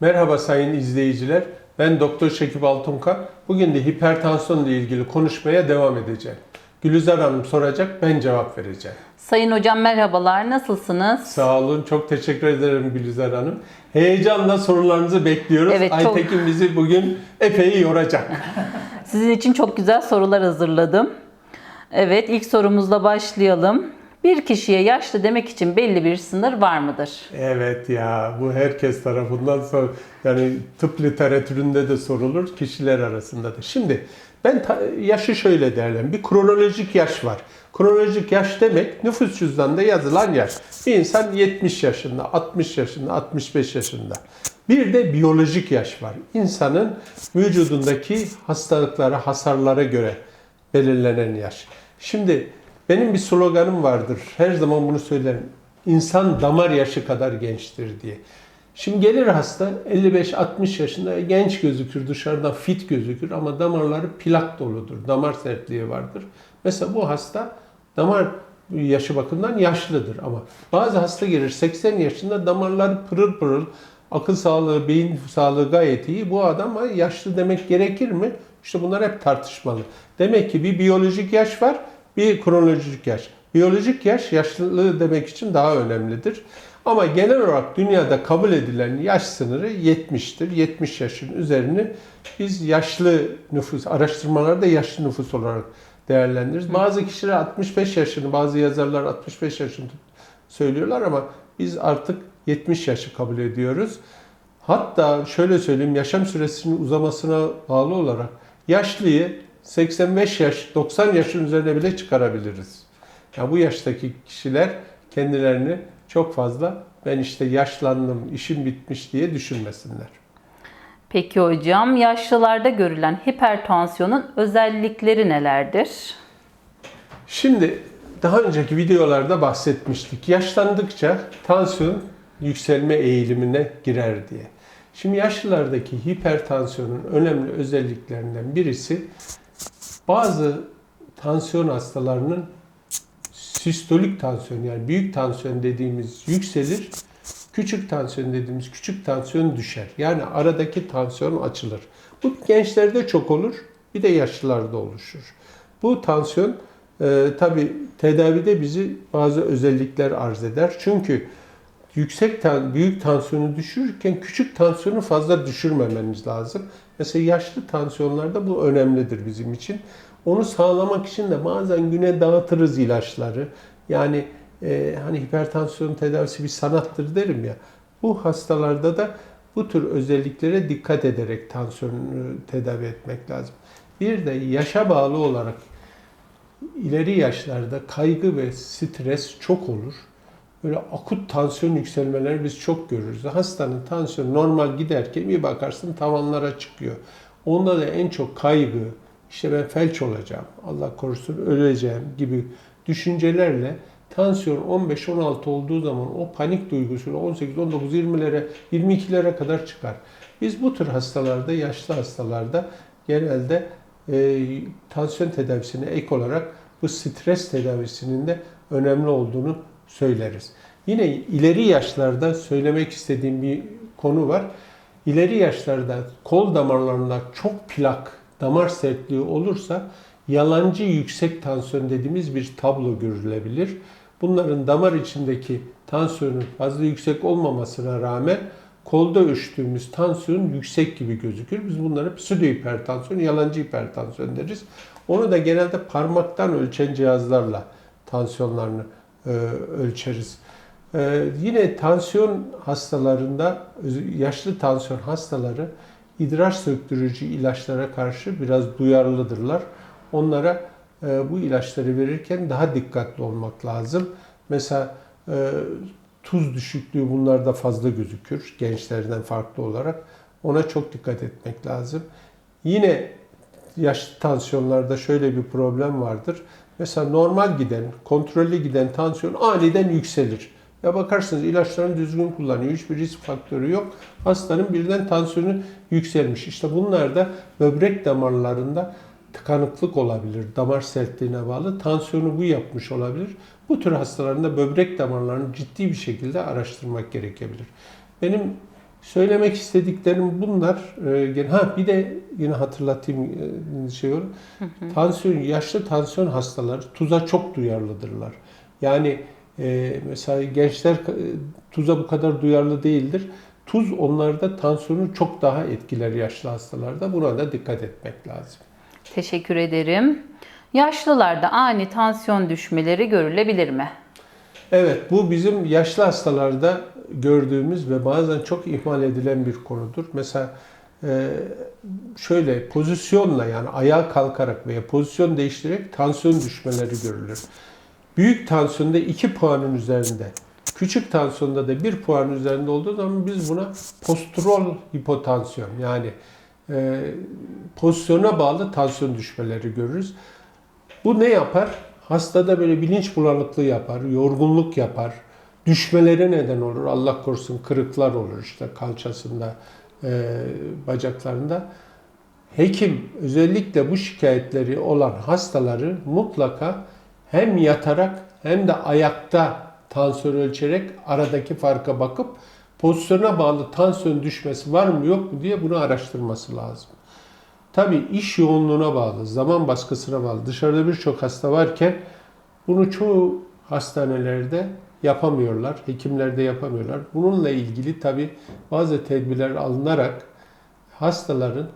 Merhaba sayın izleyiciler. Ben Doktor Şekip Altunkan. Bugün de hipertansiyonla ilgili konuşmaya devam edeceğim. Gülizar Hanım soracak, ben cevap vereceğim. Sayın hocam merhabalar, nasılsınız? Sağ olun, çok teşekkür ederim Gülizar Hanım. Heyecanla sorularınızı bekliyoruz. Evet, çok- Aytekin bizi bugün epey yoracak. Sizin için çok güzel sorular hazırladım. Evet, ilk sorumuzla başlayalım. Bir kişiye yaşlı demek için belli bir sınır var mıdır? Evet ya, bu herkes tarafından sor, yani tıp literatüründe de sorulur, kişiler arasında da. Şimdi ben ta- yaşı şöyle derler, bir kronolojik yaş var. Kronolojik yaş demek nüfus cüzdanında yazılan yaş. Bir insan 70 yaşında, 60 yaşında, 65 yaşında. Bir de biyolojik yaş var. İnsanın vücudundaki hastalıklara, hasarlara göre belirlenen yaş. Şimdi benim bir sloganım vardır. Her zaman bunu söylerim. İnsan damar yaşı kadar gençtir diye. Şimdi gelir hasta 55-60 yaşında genç gözükür, dışarıdan fit gözükür ama damarları plak doludur. Damar sertliği vardır. Mesela bu hasta damar yaşı bakımından yaşlıdır ama bazı hasta gelir 80 yaşında damarları pırıl pırıl, akıl sağlığı, beyin sağlığı gayet iyi. Bu adam "Ay, yaşlı demek gerekir mi? İşte bunlar hep tartışmalı. Demek ki bir biyolojik yaş var, bir kronolojik yaş. Biyolojik yaş yaşlılığı demek için daha önemlidir. Ama genel olarak dünyada kabul edilen yaş sınırı 70'tir. 70 yaşın üzerini biz yaşlı nüfus, araştırmalarda yaşlı nüfus olarak değerlendiririz. Bazı kişiler 65 yaşını, bazı yazarlar 65 yaşını söylüyorlar ama biz artık 70 yaşı kabul ediyoruz. Hatta şöyle söyleyeyim yaşam süresinin uzamasına bağlı olarak yaşlıyı 85 yaş, 90 yaşın üzerine bile çıkarabiliriz. Yani bu yaştaki kişiler kendilerini çok fazla ben işte yaşlandım, işim bitmiş diye düşünmesinler. Peki hocam, yaşlılarda görülen hipertansiyonun özellikleri nelerdir? Şimdi daha önceki videolarda bahsetmiştik. Yaşlandıkça tansiyon yükselme eğilimine girer diye. Şimdi yaşlılardaki hipertansiyonun önemli özelliklerinden birisi bazı tansiyon hastalarının sistolik tansiyon yani büyük tansiyon dediğimiz yükselir. Küçük tansiyon dediğimiz küçük tansiyon düşer. Yani aradaki tansiyon açılır. Bu gençlerde çok olur. Bir de yaşlılarda oluşur. Bu tansiyon e, tabi tedavide bizi bazı özellikler arz eder. Çünkü yüksek büyük tansiyonu düşürürken küçük tansiyonu fazla düşürmemeniz lazım. Mesela yaşlı tansiyonlarda bu önemlidir bizim için. Onu sağlamak için de bazen güne dağıtırız ilaçları. Yani e, hani hipertansiyon tedavisi bir sanattır derim ya. Bu hastalarda da bu tür özelliklere dikkat ederek tansiyonu tedavi etmek lazım. Bir de yaşa bağlı olarak ileri yaşlarda kaygı ve stres çok olur. Böyle akut tansiyon yükselmeleri biz çok görürüz. Hastanın tansiyonu normal giderken bir bakarsın tavanlara çıkıyor. Onda da en çok kaygı, işte ben felç olacağım, Allah korusun öleceğim gibi düşüncelerle tansiyon 15-16 olduğu zaman o panik duygusuyla 18, 19, 20'lere, 22'lere kadar çıkar. Biz bu tür hastalarda, yaşlı hastalarda genelde e, tansiyon tedavisine ek olarak bu stres tedavisinin de önemli olduğunu söyleriz. Yine ileri yaşlarda söylemek istediğim bir konu var. İleri yaşlarda kol damarlarında çok plak, damar sertliği olursa yalancı yüksek tansiyon dediğimiz bir tablo görülebilir. Bunların damar içindeki tansiyonun fazla yüksek olmamasına rağmen kolda ölçtüğümüz tansiyon yüksek gibi gözükür. Biz bunlara pseudo hipertansiyon, yalancı hipertansiyon deriz. Onu da genelde parmaktan ölçen cihazlarla tansiyonlarını ölçeriz. E, yine tansiyon hastalarında, yaşlı tansiyon hastaları idrar söktürücü ilaçlara karşı biraz duyarlıdırlar. Onlara e, bu ilaçları verirken daha dikkatli olmak lazım. Mesela e, tuz düşüklüğü bunlarda fazla gözükür gençlerden farklı olarak. Ona çok dikkat etmek lazım. Yine yaşlı tansiyonlarda şöyle bir problem vardır. Mesela normal giden, kontrollü giden tansiyon aniden yükselir. Ya bakarsınız ilaçlarını düzgün kullanıyor. Hiçbir risk faktörü yok. Hastanın birden tansiyonu yükselmiş. İşte bunlar da böbrek damarlarında tıkanıklık olabilir. Damar sertliğine bağlı. Tansiyonu bu yapmış olabilir. Bu tür hastalarında böbrek damarlarını ciddi bir şekilde araştırmak gerekebilir. Benim Söylemek istediklerim bunlar. Ee, ha bir de yine hatırlatayım e, şey olur. Tansiyon, yaşlı tansiyon hastaları tuza çok duyarlıdırlar. Yani e, mesela gençler e, tuza bu kadar duyarlı değildir. Tuz onlarda tansiyonu çok daha etkiler yaşlı hastalarda. Buna da dikkat etmek lazım. Teşekkür ederim. Yaşlılarda ani tansiyon düşmeleri görülebilir mi? Evet, bu bizim yaşlı hastalarda gördüğümüz ve bazen çok ihmal edilen bir konudur. Mesela e, şöyle pozisyonla yani ayağa kalkarak veya pozisyon değiştirerek tansiyon düşmeleri görülür. Büyük tansiyonda 2 puanın üzerinde, küçük tansiyonda da 1 puan üzerinde olduğu zaman biz buna postural hipotansiyon yani e, pozisyona bağlı tansiyon düşmeleri görürüz. Bu ne yapar? Hastada böyle bilinç bulanıklığı yapar, yorgunluk yapar, düşmelere neden olur. Allah korusun kırıklar olur işte kalçasında, e, bacaklarında. Hekim özellikle bu şikayetleri olan hastaları mutlaka hem yatarak hem de ayakta tansiyon ölçerek aradaki farka bakıp pozisyona bağlı tansiyon düşmesi var mı yok mu diye bunu araştırması lazım. Tabii iş yoğunluğuna bağlı, zaman baskısına bağlı. Dışarıda birçok hasta varken bunu çoğu hastanelerde yapamıyorlar, hekimler de yapamıyorlar. Bununla ilgili tabii bazı tedbirler alınarak hastaların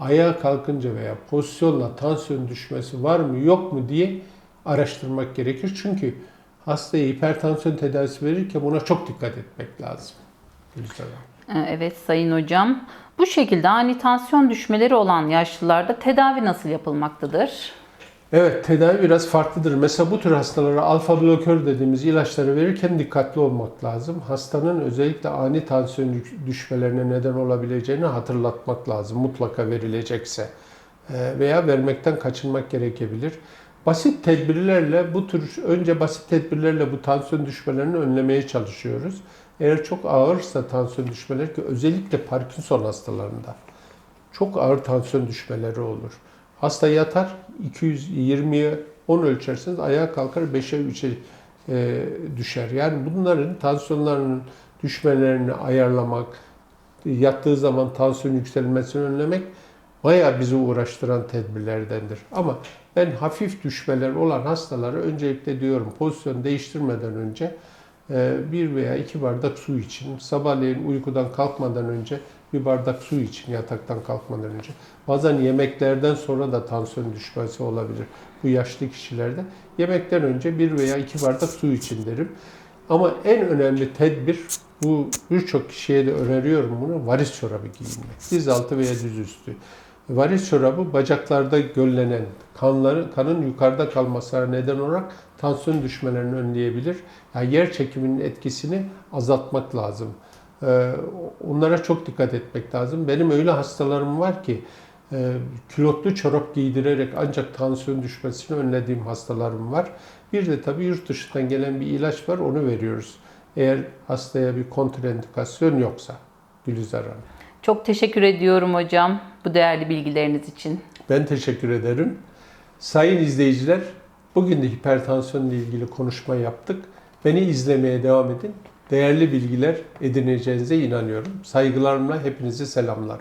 ayağa kalkınca veya pozisyonla tansiyon düşmesi var mı yok mu diye araştırmak gerekir. Çünkü hastaya hipertansiyon tedavisi verirken buna çok dikkat etmek lazım. Hanım. Ee, Evet Sayın Hocam. Bu şekilde ani tansiyon düşmeleri olan yaşlılarda tedavi nasıl yapılmaktadır? Evet, tedavi biraz farklıdır. Mesela bu tür hastalara alfa blokör dediğimiz ilaçları verirken dikkatli olmak lazım. Hastanın özellikle ani tansiyon düşmelerine neden olabileceğini hatırlatmak lazım. Mutlaka verilecekse Ee, veya vermekten kaçınmak gerekebilir. Basit tedbirlerle bu tür önce basit tedbirlerle bu tansiyon düşmelerini önlemeye çalışıyoruz. Eğer çok ağırsa tansiyon düşmeleri ki özellikle Parkinson hastalarında çok ağır tansiyon düşmeleri olur. Hasta yatar 220'ye 10 ölçerseniz ayağa kalkar 5'e 3'e e, düşer. Yani bunların tansiyonlarının düşmelerini ayarlamak, yattığı zaman tansiyon yükselmesini önlemek bayağı bizi uğraştıran tedbirlerdendir. Ama ben hafif düşmeler olan hastalara öncelikle diyorum pozisyon değiştirmeden önce e, bir veya iki bardak su için, sabahleyin uykudan kalkmadan önce bir bardak su için yataktan kalkmadan önce. Bazen yemeklerden sonra da tansiyon düşmesi olabilir bu yaşlı kişilerde. Yemekten önce bir veya iki bardak su için derim. Ama en önemli tedbir bu birçok kişiye de öneriyorum bunu varis çorabı giyinmek. Diz altı veya diz üstü. Varis çorabı bacaklarda göllenen kanları, kanın yukarıda kalmasına neden olarak tansiyon düşmelerini önleyebilir. Yani yer çekiminin etkisini azaltmak lazım. Ee, onlara çok dikkat etmek lazım. Benim öyle hastalarım var ki e, külotlu çorap giydirerek ancak tansiyon düşmesini önlediğim hastalarım var. Bir de tabii yurt dışından gelen bir ilaç var onu veriyoruz. Eğer hastaya bir kontraindikasyon yoksa. Gülizar Hanım. Çok teşekkür ediyorum hocam bu değerli bilgileriniz için. Ben teşekkür ederim. Sayın izleyiciler, bugün de hipertansiyonla ilgili konuşma yaptık. Beni izlemeye devam edin. Değerli bilgiler edineceğinize inanıyorum. Saygılarımla hepinizi selamlar.